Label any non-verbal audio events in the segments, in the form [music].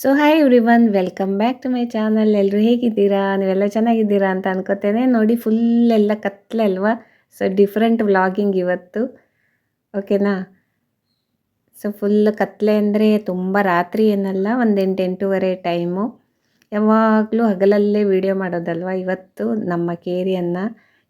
So hi everyone welcome back to my channel ಎಲ್ಲರೂ ಹೇಗಿದ್ದೀರಾ? ನೀವೆಲ್ಲ ಚೆನ್ನಾಗಿದ್ದೀರಾ ಅಂತ ಅನ್ಕೋತೇನೆ. ನೋಡಿ ಫುಲ್ ಎಲ್ಲ ಕತ್ಲೆ ಅಲ್ವಾ? ಸೊ ಡಿಫ್ರೆಂಟ್ ವ್ಲಾಗಿಂಗ್ ಇವತ್ತು. ಓಕೆನಾ ಸೊ ಫುಲ್ ಕತ್ಲೆ ಅಂದರೆ ತುಂಬ ರಾತ್ರಿ ಏನಲ್ಲ, ಒಂದು ಎಂಟು, ಎಂಟೂವರೆ ಟೈಮು ಯಾವಾಗಲೂ ಹಗಲಲ್ಲೇ ವಿಡಿಯೋ ಮಾಡೋದಲ್ವ ಇವತ್ತು ನಮ್ಮ ಕೇರಿಯನ್ನು?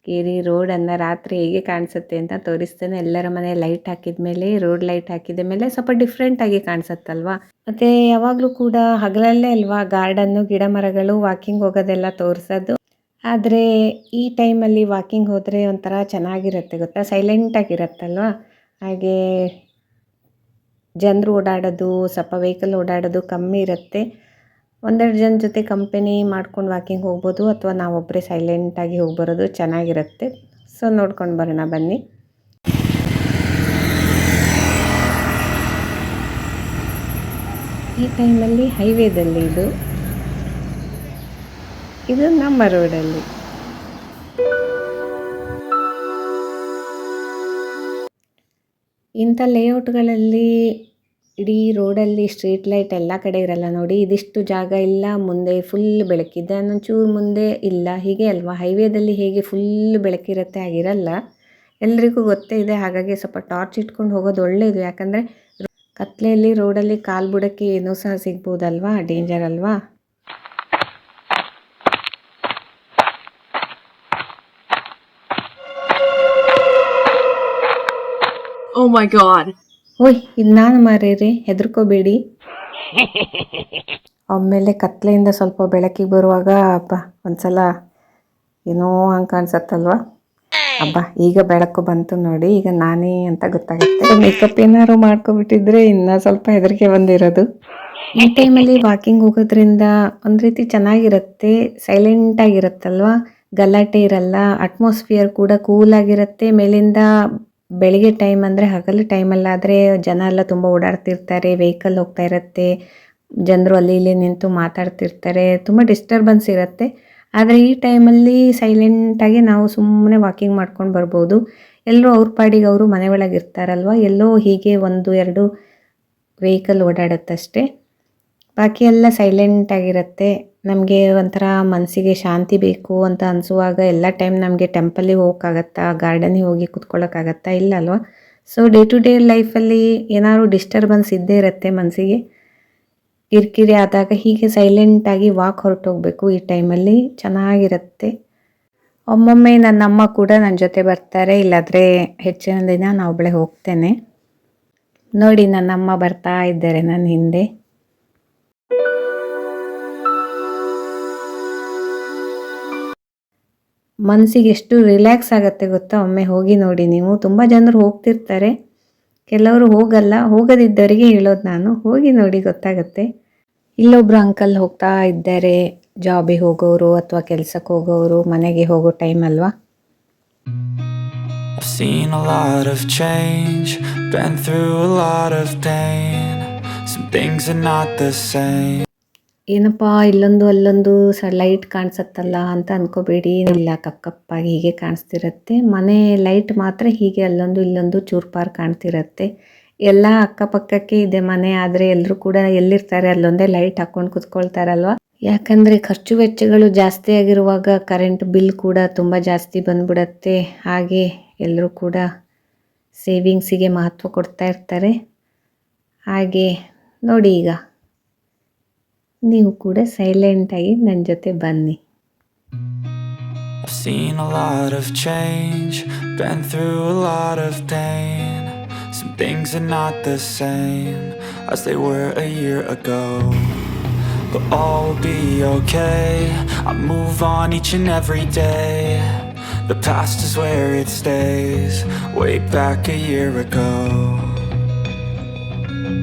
ಕೇರಿ ರೋಡನ್ನು ರಾತ್ರಿ ಹೇಗೆ ಕಾಣಿಸುತ್ತೆ ಅಂತ ತೋರಿಸ್ತೇನೆ. ಎಲ್ಲರ ಮನೆ ಲೈಟ್ ಹಾಕಿದ ಮೇಲೆ ರೋಡ್ ಲೈಟ್ ಹಾಕಿದ ಮೇಲೆ ಸ್ವಲ್ಪ ಡಿಫ್ರೆಂಟಾಗಿ ಕಾಣಿಸುತ್ತಲ್ವಾ? ಮತ್ತೆ ಯಾವಾಗಲೂ ಕೂಡ ಹಗಲಲ್ಲೇ ಅಲ್ವಾ ಗಾರ್ಡನ್ನು ಗಿಡ ಮರಗಳು ವಾಕಿಂಗ್ ಹೋಗೋದೆಲ್ಲ ತೋರಿಸೋದು. ಆದರೆ ಈ ಟೈಮಲ್ಲಿ ವಾಕಿಂಗ್ ಹೋದರೆ ಒಂಥರ ಚೆನ್ನಾಗಿರುತ್ತೆ ಗೊತ್ತಾ? ಸೈಲೆಂಟಾಗಿರುತ್ತಲ್ವಾ ಹಾಗೆ ಜನರು ಓಡಾಡೋದು, ಸ್ವಲ್ಪ ವೆಹಿಕಲ್ ಓಡಾಡೋದು ಕಮ್ಮಿ ಇರುತ್ತೆ. ಒಂದೆರಡು ಜನ ಜೊತೆ ಕಂಪನಿ ಮಾಡ್ಕೊಂಡು ವಾಕಿಂಗ್ ಹೋಗ್ಬೋದು ಅಥವಾ ನಾವೊಬ್ಬರೇ ಸೈಲೆಂಟಾಗಿ ಹೋಗಿ ಬರೋದು ಚೆನ್ನಾಗಿರುತ್ತೆ. ಸೊ ನೋಡ್ಕೊಂಡು ಬರೋಣ ಬನ್ನಿ. ಈ ಟೈಮಲ್ಲಿ ಹೈವೇದಲ್ಲಿ ಇದು. ಇದು ನಮ್ಮ ರೋಡಲ್ಲಿ ಇಂಥ ಲೇಔಟ್ಗಳಲ್ಲಿ ಇಡೀ ರೋಡಲ್ಲಿ ಸ್ಟ್ರೀಟ್ ಲೈಟ್ ಎಲ್ಲ ಕಡೆ ಇರಲ್ಲ ನೋಡಿ, ಇದಿಷ್ಟು ಜಾಗ ಇಲ್ಲ, ಮುಂದೆ ಫುಲ್ ಬೆಳಕಿದೆ. ಅನ್ನೊಂಚೂರು ಮುಂದೆ ಇಲ್ಲ, ಹೀಗೆ ಅಲ್ವಾ? ಹೈವೇದಲ್ಲಿ ಹೇಗೆ ಫುಲ್ ಬೆಳಕಿರುತ್ತೆ ಆಗಿರಲ್ಲ, ಎಲ್ರಿಗೂ ಗೊತ್ತೇ ಇದೆ. ಹಾಗಾಗಿ ಸ್ವಲ್ಪ ಟಾರ್ಚ್ ಇಟ್ಕೊಂಡು ಹೋಗೋದು ಒಳ್ಳೆಯದು ಯಾಕಂದರೆ ಕತ್ಲೆಯಲ್ಲಿ ರೋಡಲ್ಲಿ ಕಾಲು ಬುಡಕ್ಕೆ ಏನೂ ಸಹ ಸಿಗ್ಬೋದಲ್ವಾ? ಡೇಂಜರ್ ಅಲ್ವಾ? Oh my god. ಓಯ್ ಇದು ನಾನು ಮಾರೇರಿ ಹೆದರ್ಕೋಬೇಡಿ. [laughs] ಆಮೇಲೆ ಕತ್ಲೆಯಿಂದ ಸ್ವಲ್ಪ ಬೆಳಕಿಗೆ ಬರುವಾಗ ಅಪ್ಪ ಒಂದ್ಸಲ ಏನೋ ಹಂಗೆ ಕಾಣಿಸತ್ತಲ್ವ? ಅಬ್ಬ ಈಗ ಬೆಳಕು ಬಂತು ನೋಡಿ ಈಗ ನಾನೇ ಅಂತ ಗೊತ್ತಾಗುತ್ತೆ. ಮೇಕಪ್ ಏನಾದ್ರು ಮಾಡ್ಕೊಬಿಟ್ಟಿದ್ರೆ ಇನ್ನೂ ಸ್ವಲ್ಪ ಹೆದರಿಕೆ ಬಂದಿರೋದು. ಈ ಟೈಮಲ್ಲಿ ವಾಕಿಂಗ್ ಹೋಗೋದ್ರಿಂದ ಒಂದು ರೀತಿ ಚೆನ್ನಾಗಿರುತ್ತೆ ಸೈಲೆಂಟ್ ಆಗಿರುತ್ತಲ್ವಾ? ಗಲಾಟೆ ಇರಲ್ಲ ಅಟ್ಮಾಸ್ಫಿಯರ್ ಕೂಡ ಕೂಲ್ ಆಗಿರುತ್ತೆ ಮೇಲಿಂದ ಬೆಳಿಗ್ಗೆ ಟೈಮ್ ಅಂದರೆ ಹಗಲು ಟೈಮಲ್ಲಾದರೆ ಜನ ಎಲ್ಲ ತುಂಬ ಓಡಾಡ್ತಿರ್ತಾರೆ ವೆಹಿಕಲ್ ಹೋಗ್ತಾ ಇರುತ್ತೆ, ಜನರು ಅಲ್ಲಿ ಇಲ್ಲಿ ನಿಂತು ಮಾತಾಡ್ತಿರ್ತಾರೆ, ತುಂಬ ಡಿಸ್ಟರ್ಬೆನ್ಸ್ ಇರುತ್ತೆ. ಆದರೆ ಈ ಟೈಮಲ್ಲಿ ಸೈಲೆಂಟಾಗಿ ನಾವು ಸುಮ್ಮನೆ ವಾಕಿಂಗ್ ಮಾಡ್ಕೊಂಡು ಬರ್ಬೋದು. ಎಲ್ಲರೂ ಅವ್ರ ಪಾಡಿಗೆ ಅವರು ಮನೆ ಒಳಗೆ ಇರ್ತಾರಲ್ವ, ಎಲ್ಲೋ ಹೀಗೆ ಒಂದು, ಎರಡು ವೆಹಿಕಲ್ ಓಡಾಡುತ್ತಷ್ಟೇ. ಬಾಕಿ ಎಲ್ಲ ಸೈಲೆಂಟ್ ಆಗಿರುತ್ತೆ. ನಮಗೆ ಒಂಥರ ಮನಸ್ಸಿಗೆ ಶಾಂತಿ ಬೇಕು ಅಂತ ಅನಿಸುವಾಗ ಎಲ್ಲ ಟೈಮ್ ನಮಗೆ ಟೆಂಪಲ್ಲಿಗೆ ಹೋಗೋಕ್ಕಾಗತ್ತಾ ಗಾರ್ಡನಿಗೆ ಹೋಗಿ ಕುತ್ಕೊಳ್ಳೋಕ್ಕಾಗತ್ತಾ ಇಲ್ಲ ಅಲ್ವಾ? ಸೊ ಡೇ ಟು ಡೇ ಲೈಫಲ್ಲಿ ಏನಾದ್ರು ಡಿಸ್ಟರ್ಬೆನ್ಸ್ ಇದ್ದೇ ಇರುತ್ತೆ ಮನಸ್ಸಿಗೆ ಕಿರಿಕಿರಿ ಆದಾಗ ಹೀಗೆ ಸೈಲೆಂಟಾಗಿ ವಾಕ್ ಹೊರಟೋಗ್ಬೇಕು ಈ ಟೈಮಲ್ಲಿ ಚೆನ್ನಾಗಿರುತ್ತೆ. ಒಮ್ಮೊಮ್ಮೆ ನನ್ನ ಅಮ್ಮ ಕೂಡ ನನ್ನ ಜೊತೆ ಬರ್ತಾರೆ. ಇಲ್ಲಾದರೆ ಹೆಚ್ಚಿನ ದಿನ ನಾವು ಒಬ್ಬಳೇ ಹೋಗ್ತೇನೆ. ನೋಡಿ ನನ್ನ ಅಮ್ಮ ಬರ್ತಾ ಇದ್ದಾರೆ ನನ್ನ ಹಿಂದೆ. ಮನಸ್ಸಿಗೆ ಎಷ್ಟು ರಿಲ್ಯಾಕ್ಸ್ ಆಗುತ್ತೆ ಗೊತ್ತಾ? ಒಮ್ಮೆ ಹೋಗಿ ನೋಡಿ ನೀವು. ತುಂಬ ಜನರು ಹೋಗ್ತಿರ್ತಾರೆ. ಕೆಲವರು ಹೋಗಲ್ಲ. ಹೋಗದಿದ್ದವರಿಗೆ ಹೇಳೋದು ನಾನು. ಹೋಗಿ ನೋಡಿ ಗೊತ್ತಾಗುತ್ತೆ. ಇಲ್ಲೊಬ್ರು ಅಂಕಲ್ ಹೋಗ್ತಾ ಇದ್ದಾರೆ. ಜಾಬಿಗೆ ಹೋಗೋರು ಅಥವಾ ಕೆಲಸಕ್ಕೆ ಹೋಗೋರು ಮನೆಗೆ ಹೋಗೋ ಟೈಮ್ ಅಲ್ವಾ? I've seen a lot of change, been through a lot of pain. Some things are not the same. ಏನಪ್ಪ, ಇಲ್ಲೊಂದು ಅಲ್ಲೊಂದು ಸ ಲೈಟ್ ಕಾಣಿಸತ್ತಲ್ಲ ಅಂತ ಅನ್ಕೋಬೇಡಿ. ಇಲ್ಲ ಕಪ್ಪಕಪ್ಪಾಗಿ ಹೀಗೆ ಕಾಣಿಸ್ತಿರತ್ತೆ. ಮನೆ ಲೈಟ್ ಮಾತ್ರ ಹೀಗೆ ಅಲ್ಲೊಂದು ಇಲ್ಲೊಂದು ಚೂರ್ಪಾರ್ ಕಾಣ್ತಿರತ್ತೆ. ಎಲ್ಲ ಅಕ್ಕಪಕ್ಕಕ್ಕೆ ಇದೆ ಮನೆ, ಆದರೆ ಎಲ್ಲರೂ ಕೂಡ ಎಲ್ಲಿರ್ತಾರೆ, ಅಲ್ಲೊಂದೇ ಲೈಟ್ ಹಾಕೊಂಡು ಕುತ್ಕೊಳ್ತಾರಲ್ವ? ಯಾಕಂದರೆ ಖರ್ಚು ವೆಚ್ಚಗಳು ಜಾಸ್ತಿ ಆಗಿರುವಾಗ ಕರೆಂಟ್ ಬಿಲ್ ಕೂಡ ತುಂಬ ಜಾಸ್ತಿ ಬಂದ್ಬಿಡತ್ತೆ. ಹಾಗೆ ಎಲ್ಲರೂ ಕೂಡ ಸೇವಿಂಗ್ಸಿಗೆ ಮಹತ್ವ ಕೊಡ್ತಾ ಇರ್ತಾರೆ. ಹಾಗೆ ನೋಡಿ ಈಗ. ನೀವು ಕೂಡ ಸೈಲೆಂಟಾಗಿ ನನ್ನ ಜೊತೆ ಬನ್ನಿ I've seen a lot of change, been through a lot of pain. Some things are not the same as they were a year ago. But all will be okay. I move on each and every day. The past is where it stays, way back a year ago.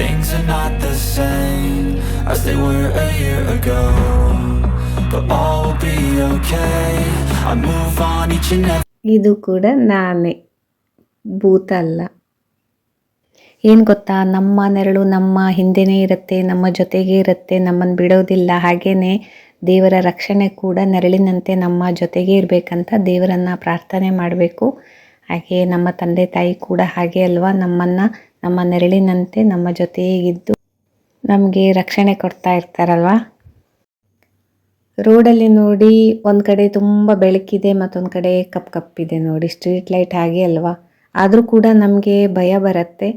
Things are not the same as they were a year ago. but all will be okay. I move on each and every ಇದು ಕೂಡ ನಾನೇ ಭೂತ ಅಲ್ಲ ಏನು ಗೊತ್ತಾ ನಮ್ಮ ನೆರಳು ನಮ್ಮ ಹಿಂದೆನೇ ಇರುತ್ತೆ, ನಮ್ಮ ಜೊತೆಗೆ ಇರುತ್ತೆ ನಮ್ಮನ್ನು ಬಿಡೋದಿಲ್ಲ ಹಾಗೆಯೇ ದೇವರ ರಕ್ಷಣೆ ಕೂಡ ನೆರಳಿನಂತೆ ನಮ್ಮ ಜೊತೆಗೆ ಇರಬೇಕಂತ ದೇವರನ್ನು ಪ್ರಾರ್ಥನೆ ಮಾಡಬೇಕು ಹಾಗೆ ನಮ್ಮ ತಂದೆ ತಾಯಿ ಕೂಡ ಹಾಗೆ ಅಲ್ವಾ ನಮ್ಮನ್ನು ನಮ್ಮ ನೆರಳಿನಂತೆ ನಮ್ಮ ಜೊತೆಗಿದ್ದು ನಮಗೆ ರಕ್ಷಣೆ ಕೊಡ್ತಾ ಇರ್ತಾರಲ್ವಾ? ರೋಡಲ್ಲಿ ನೋಡಿ ಒಂದು ಕಡೆ ತುಂಬ ಬೆಳಕಿದೆ, ಮತ್ತೊಂದು ಕಡೆ ಕಪ್ ಕಪ್ಪಿದೆ ನೋಡಿ. ಸ್ಟ್ರೀಟ್ ಲೈಟ್ ಹಾಗೆ ಅಲ್ವಾ? ಆದರೂ ಕೂಡ ನಮಗೆ ಭಯ ಬರುತ್ತೆ.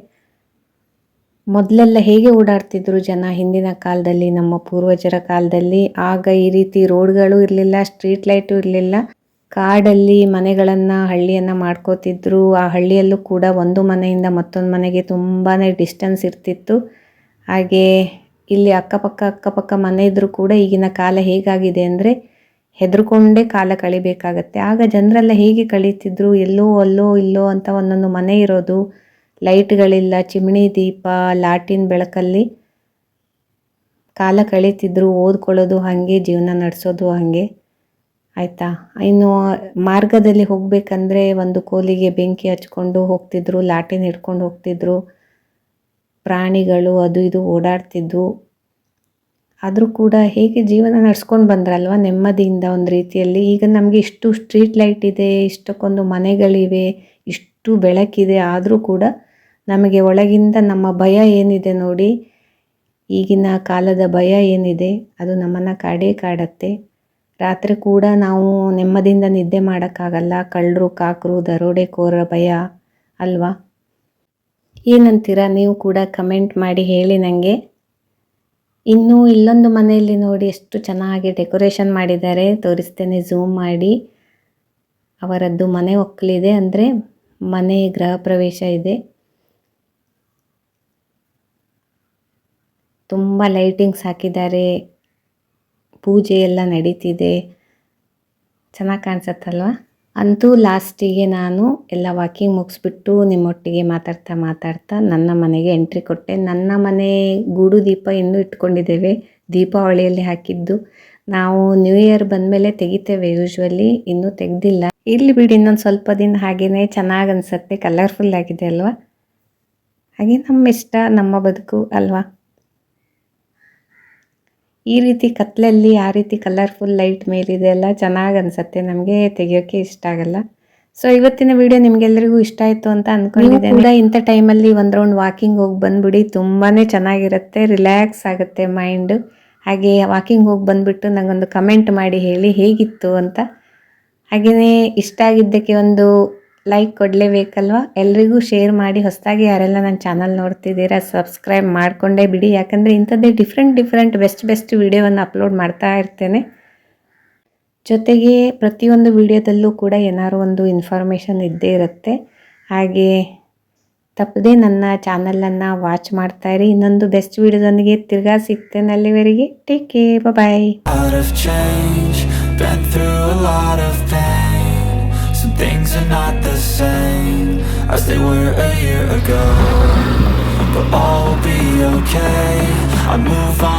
ಮೊದಲೆಲ್ಲ ಹೇಗೆ ಓಡಾಡ್ತಿದ್ರು ಜನ ಹಿಂದಿನ ಕಾಲದಲ್ಲಿ, ನಮ್ಮ ಪೂರ್ವಜರ ಕಾಲದಲ್ಲಿ? ಆಗ ಈ ರೀತಿ ರೋಡ್ಗಳು ಇರಲಿಲ್ಲ, ಸ್ಟ್ರೀಟ್ ಲೈಟು ಇರಲಿಲ್ಲ. ಕಾಡಲ್ಲಿ ಮನೆಗಳನ್ನು, ಹಳ್ಳಿಯನ್ನು ಮಾಡ್ಕೋತಿದ್ರು. ಆ ಹಳ್ಳಿಯಲ್ಲೂ ಕೂಡ ಒಂದು ಮನೆಯಿಂದ ಮತ್ತೊಂದು ಮನೆಗೆ ತುಂಬಾ ಡಿಸ್ಟೆನ್ಸ್ ಇರ್ತಿತ್ತು. ಹಾಗೆ ಇಲ್ಲಿ ಅಕ್ಕಪಕ್ಕ ಅಕ್ಕಪಕ್ಕ ಮನೆ ಇದ್ದರೂ ಕೂಡ ಈಗಿನ ಕಾಲ ಹೇಗಾಗಿದೆ ಅಂದರೆ ಹೆದರ್ಕೊಂಡೇ ಕಾಲ ಕಳಿಬೇಕಾಗತ್ತೆ. ಆಗ ಜನರೆಲ್ಲ ಹೇಗೆ ಕಳೀತಿದ್ರು? ಎಲ್ಲೋ, ಅಲ್ಲೋ, ಇಲ್ಲೋ ಅಂತ ಒಂದೊಂದು ಮನೆ ಇರೋದು. ಲೈಟ್ಗಳಿಲ್ಲ ಚಿಮಣಿ ದೀಪ, ಲಾಟಿನ್ ಬೆಳಕಲ್ಲಿ ಕಾಲ ಕಳೀತಿದ್ರು. ಓದ್ಕೊಳ್ಳೋದು ಹಾಗೆ, ಜೀವನ ನಡೆಸೋದು ಹಾಗೆ. ಆಯಿತಾ? ಇನ್ನು ಮಾರ್ಗದಲ್ಲಿ ಹೋಗಬೇಕಂದ್ರೆ ಒಂದು ಕೋಲಿಗೆ ಬೆಂಕಿ ಹಚ್ಕೊಂಡು ಹೋಗ್ತಿದ್ರು ಲಾಟಿನ ಹಿಡ್ಕೊಂಡು ಹೋಗ್ತಿದ್ರು, ಪ್ರಾಣಿಗಳು ಅದು ಇದು ಓಡಾಡ್ತಿದ್ವು. ಆದರೂ ಕೂಡ ಹೇಗೆ ಜೀವನ ನಡ್ಸ್ಕೊಂಡು ಬಂದ್ರಲ್ವ ನೆಮ್ಮದಿಯಿಂದ ಒಂದು ರೀತಿಯಲ್ಲಿ? ಈಗ ನಮಗೆ ಇಷ್ಟು ಸ್ಟ್ರೀಟ್ ಲೈಟ್ ಇದೆ, ಇಷ್ಟಕ್ಕೊಂದು ಮನೆಗಳಿವೆ, ಇಷ್ಟು ಬೆಳಕಿದೆ, ಆದರೂ ಕೂಡ ನಮಗೆ ಒಳಗಿಂದ ನಮ್ಮ ಭಯ ಏನಿದೆ ನೋಡಿ, ಈಗಿನ ಕಾಲದ ಭಯ ಏನಿದೆ, ಅದು ನಮ್ಮನ್ನು ಕಾಡೇ ಕಾಡತ್ತೆ. ರಾತ್ರಿ ಕೂಡ ನಾವು ನೆಮ್ಮದಿಯಿಂದ ನಿದ್ದೆ ಮಾಡೋಕ್ಕಾಗಲ್ಲ. ಕಳ್ಳರು, ಕಾಕರು ದರೋಡೆಕೋರ ಭಯ ಅಲ್ವಾ? ಏನಂತೀರಾ? ನೀವು ಕೂಡ ಕಮೆಂಟ್ ಮಾಡಿ ಹೇಳಿ ನನಗೆ ಇನ್ನು ಇಲ್ಲೊಂದು ಮನೆಯಲ್ಲಿ ನೋಡಿ ಎಷ್ಟು ಚೆನ್ನಾಗಿ ಡೆಕೋರೇಷನ್ ಮಾಡಿದ್ದಾರೆ. ತೋರಿಸ್ತೇನೆ ಝೂಮ್ ಮಾಡಿ. ಅವರದ್ದು ಮನೆ ಒಕ್ಕಲಿದೆ ಅಂದರೆ ಮನೆ ಗೃಹ ಪ್ರವೇಶ ಇದೆ. ತುಂಬ ಲೈಟಿಂಗ್ಸ್ ಹಾಕಿದ್ದಾರೆ. ಪೂಜೆ ಎಲ್ಲ ನಡೀತಿದೆ. ಚೆನ್ನಾಗಿ ಕಾಣಿಸತ್ತಲ್ವ? ಅಂತೂ ಲಾಸ್ಟಿಗೆ ನಾನು ಎಲ್ಲ ವಾಕಿಂಗ್ ಮುಗಿಸ್ಬಿಟ್ಟು ನಿಮ್ಮೊಟ್ಟಿಗೆ ಮಾತಾಡ್ತಾ ಮಾತಾಡ್ತಾ ನನ್ನ ಮನೆಗೆ ಎಂಟ್ರಿ ಕೊಟ್ಟೆ. ನನ್ನ ಮನೆ ಗೂಡು ದೀಪ ಇನ್ನೂ ಇಟ್ಕೊಂಡಿದ್ದೇವೆ. ದೀಪಾವಳಿಯಲ್ಲಿ ಹಾಕಿದ್ದು. ನಾವು ನ್ಯೂ ಇಯರ್ ಬಂದಮೇಲೆ ತೆಗಿತೇವೆ ಯೂಶ್ವಲಿ ಇನ್ನೂ ತೆಗ್ದಿಲ್ಲ. ಇರಲಿ ಬಿಡಿ, ಇನ್ನೊಂದು ಸ್ವಲ್ಪ ದಿನ ಹಾಗೇ ಚೆನ್ನಾಗಿ ಅನಿಸುತ್ತೆ ಕಲರ್ಫುಲ್ ಆಗಿದೆ ಅಲ್ವಾ? ಹಾಗೆ ನಮ್ಮ ಇಷ್ಟ, ನಮ್ಮ ಬದುಕು ಅಲ್ವಾ? ಈ ರೀತಿ ಕತ್ಲಲ್ಲಿ, ಆ ರೀತಿ ಕಲರ್ಫುಲ್ ಲೈಟ್ ಮೇಲಿದೆ ಎಲ್ಲ ಚೆನ್ನಾಗಿ ಅನಿಸುತ್ತೆ. ನಮಗೆ ತೆಗಿಯೋಕ್ಕೆ ಇಷ್ಟ ಆಗಲ್ಲ. ಸೊ ಇವತ್ತಿನ ವಿಡಿಯೋ ನಿಮಗೆಲ್ಲರಿಗೂ ಇಷ್ಟ ಆಯಿತು ಅಂತ ಅಂದ್ಕೊಂಡಿದ್ದೆ ಕೂಡ ಇಂಥ ಟೈಮಲ್ಲಿ ಒಂದು ರೌಂಡ್ ವಾಕಿಂಗ್ ಹೋಗಿ ಬಂದ್ಬಿಡಿ. ತುಂಬಾ ಚೆನ್ನಾಗಿರುತ್ತೆ ರಿಲ್ಯಾಕ್ಸ್ ಆಗುತ್ತೆ ಮೈಂಡು ಹಾಗೆ ವಾಕಿಂಗ್ ಹೋಗಿ ಬಂದುಬಿಟ್ಟು ನನಗೊಂದು ಕಮೆಂಟ್ ಮಾಡಿ ಹೇಳಿ ಹೇಗಿತ್ತು ಅಂತ. ಹಾಗೆಯೇ ಇಷ್ಟ ಆಗಿದ್ದಕ್ಕೆ ಒಂದು ಲೈಕ್ ಕೊಡಲೇಬೇಕಲ್ವ? ಎಲ್ರಿಗೂ ಶೇರ್ ಮಾಡಿ ಹೊಸದಾಗಿ ಯಾರೆಲ್ಲ ನನ್ನ ಚಾನಲ್ ನೋಡ್ತಿದ್ದೀರಾ ಸಬ್ಸ್ಕ್ರೈಬ್ ಮಾಡಿಕೊಂಡೇ ಬಿಡಿ. ಯಾಕಂದರೆ ಇಂಥದ್ದೇ ಡಿಫ್ರೆಂಟ್ ಡಿಫ್ರೆಂಟ್ ಬೆಸ್ಟ್ ಬೆಸ್ಟ್ ವಿಡಿಯೋವನ್ನು ಅಪ್ಲೋಡ್ ಮಾಡ್ತಾ ಇರ್ತೇನೆ. ಜೊತೆಗೆ ಪ್ರತಿಯೊಂದು ವಿಡಿಯೋದಲ್ಲೂ ಕೂಡ ಏನಾದ್ರು ಒಂದು ಇನ್ಫಾರ್ಮೇಷನ್ ಇದ್ದೇ ಇರುತ್ತೆ. ಹಾಗೆ ತಪ್ಪದೇ ನನ್ನ ಚಾನಲನ್ನು ವಾಚ್ ಮಾಡ್ತಾ ಇರಿ. ಇನ್ನೊಂದು ಬೆಸ್ಟ್ ವಿಡಿಯೋದೊಂದಿಗೆ ತಿರ್ಗಾ ಸಿಗ್ತೇನೆ ಅಲ್ಲಿವರೆಗೆ. Take care bye things are not the same as they were a year ago. But all will be okay. I move on.